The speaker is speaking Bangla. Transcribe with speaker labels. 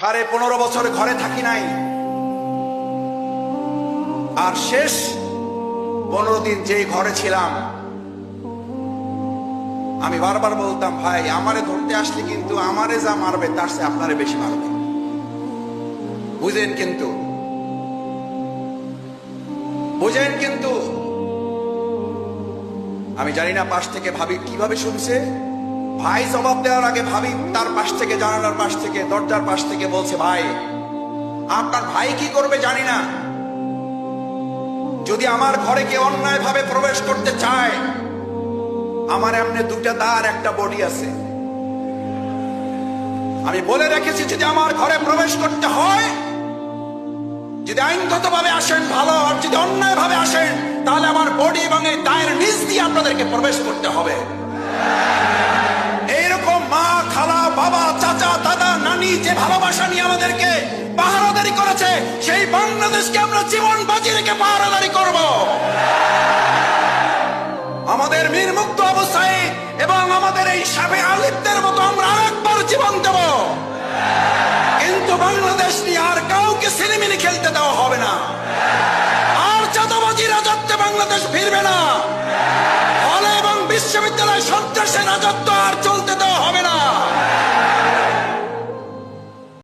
Speaker 1: সাড়ে পনেরো বছর ঘরে থাকি নাই। আর শেষ পনেরো দিন যেই ঘরে ছিলাম, আমি বারবার বলতাম, ভাই, আমারে ধরতে আসলে কিন্তু আমারে যা মারবে, তার চেয়ে আপনারে বেশি মারবে। বুঝেন কিন্তু। বুঝেন কিন্তু। আমি জানি না পাশ থেকে ভাবি কীভাবে শুনছে। ভাই জবাব দেওয়ার আগে ভাবি, তার পাশ থেকে, জানালার পাশ থেকে, দরজার পাশ থেকে বলছে, ভাই, আপনার ভাই কি করবে জানি না। যদি আমার ঘরে কেউ অন্যায় ভাবে প্রবেশ করতে চায়, আমার এমনি দুটা দাঁড় একটা বডি আছে। আমি বলে রেখেছি, যদি আমার ঘরে প্রবেশ করতে হয়, যদি আইনগত ভাবে আসেন ভালো, আর যদি অন্যায় ভাবে আসেন, তাহলে আমার বডি এবং এই দায়ের নিচ দিয়ে আপনাদেরকে প্রবেশ করতে হবে। নিয়ে আমাদেরকে পাহারাদারি করেছে, সেই বাংলাদেশকে আমরা জীবন বাজি রেখে পাহারাদারি করব। আমাদের বীর মুক্ত অবস্থায় এবং আমাদের এই সাবে আলিপদের মতো আমরা আরেকবার জীবন দেব। কিন্তু বাংলাদেশ নিয়ে আর কাউকে সিনেমিনি খেলতে দেওয়া হবে না। আর চাঁদাবাজি রাজত্বে বাংলাদেশ ফিরবে না। হলে এবং বিশ্ববিদ্যালয় সন্ত্রাসের রাজত্ব